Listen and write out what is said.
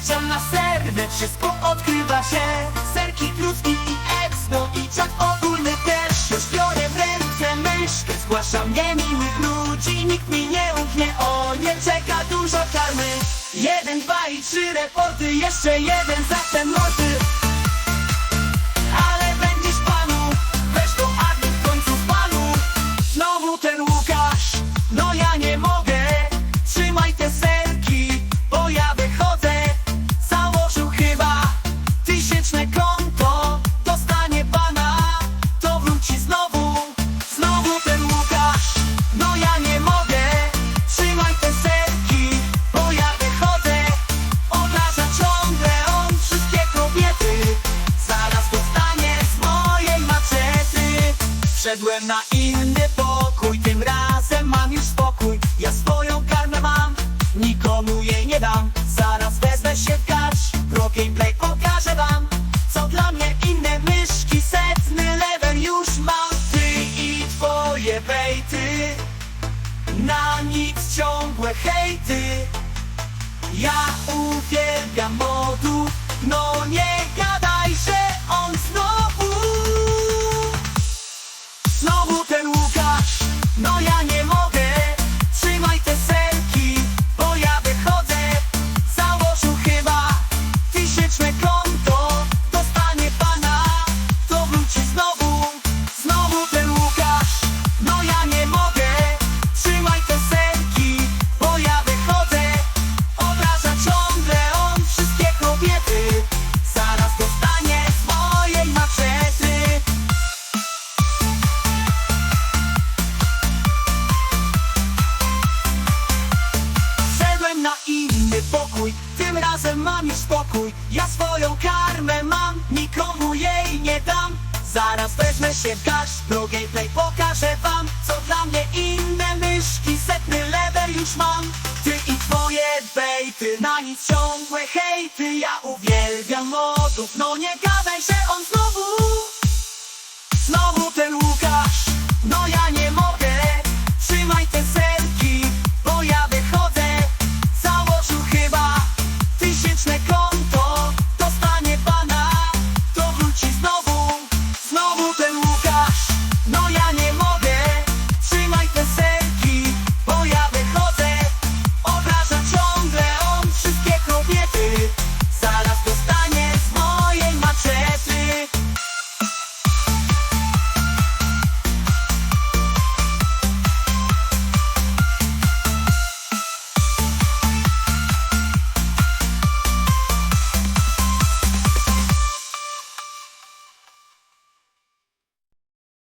Wkraczam na wszystko odkrywa się. Serki, kluski i exno i czat ogólny też. Już biorę w ręce myszkę, zgłaszam niemiłych ludzi. Nikt mi nie umknie, o nie czeka dużo karmy. Jeden, dwa i trzy reporty, jeszcze jeden za ten mordy Wszedłem na inny pokój, tym razem mam już spokój. Ja swoją karmę mam, nikomu jej nie dam. Zaraz wezmę się w garść, pro gameplay pokażę wam. Co dla mnie inne myszki, setny level już mam. Ty i twoje bejty, na nic ciągłe hejty. Ja uwielbiam karmę mam, nikomu jej nie dam. Zaraz wezmę się w garść, pro gameplay pokażę wam Co dla mnie inne myszki, setny level już mam. Ty i twoje bejty, na nic ciągłe hejty Ja uwielbiam modów,